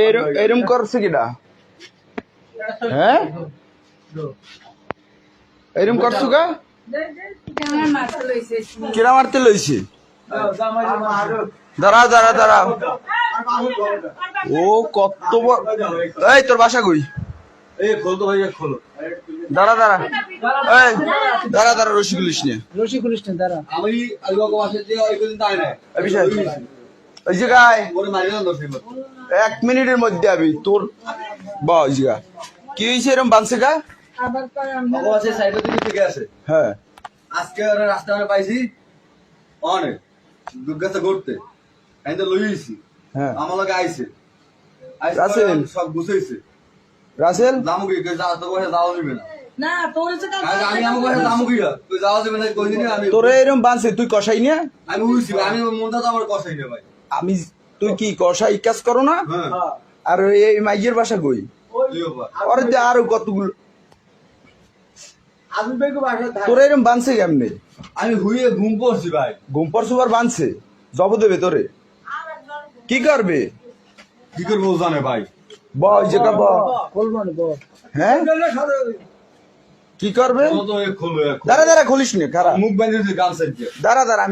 এরম- এরম করছে কিটা হ্যাঁ এরম করছ গা কিরা মারতে লইছে? দাঁড়া দাঁড়া দাঁড়া। ও কত এই তোর বাসা কই? এই খোল তো ভাই খোলো। দাঁড়া দাঁড়া। এই দাঁড়া দাঁড়া রসি গুলিস নিয়ে। রশি খুলিস না দাঁড়া। আমি আলবাগ মাসে যে ওই কোদিন তাই না এই বিষয়। ওই জায়গায় এক মিনিটের মধ্যে আমি তোর বা ওই জায়গা কি হয়েছে এরম বানছে গা? আবার কয় আমি বাবা আছে সাইডে দিকে থেকে আছে হ্যাঁ। আজকে ওরা রাস্তা আমরা পাইছি অনেক দুর্গাতে ঘুরতে। আমি তো লইছি হ্যাঁ। আমার লগে আইছে। আইছে রাসেল। সব গুছাইছে। রাসেল? দামু কি যা তো পয়সা যাওয়া যাবে না না। তোর আমি আমি আমার পয়সা দামু কি তুই যাওয়া না আমি এরম বানছে তুই আমি বুঝছি আমি মনটা তো আমার কষাই না ভাই। আমি তুই কি কষাই কাজ করো না? হ্যাঁ। আর এই মাইয়ের বাসা কই? লিও যে আরও কতগুলো আমি তোর এরম বানছে কেমনে? আমি হুইয়ে ঘুম পড়ছি ভাই। ঘুম পর সুবার বানছে। জব দেবে তোরে। কি করবে? কি করব জানে ভাই। ব ওই জায়গা ব বলব না বল হ্যাঁ কি করবে। দাঁড়া দাঁড়া খুলিস নি খারাপ। মুখ দাঁড়া দাঁড়া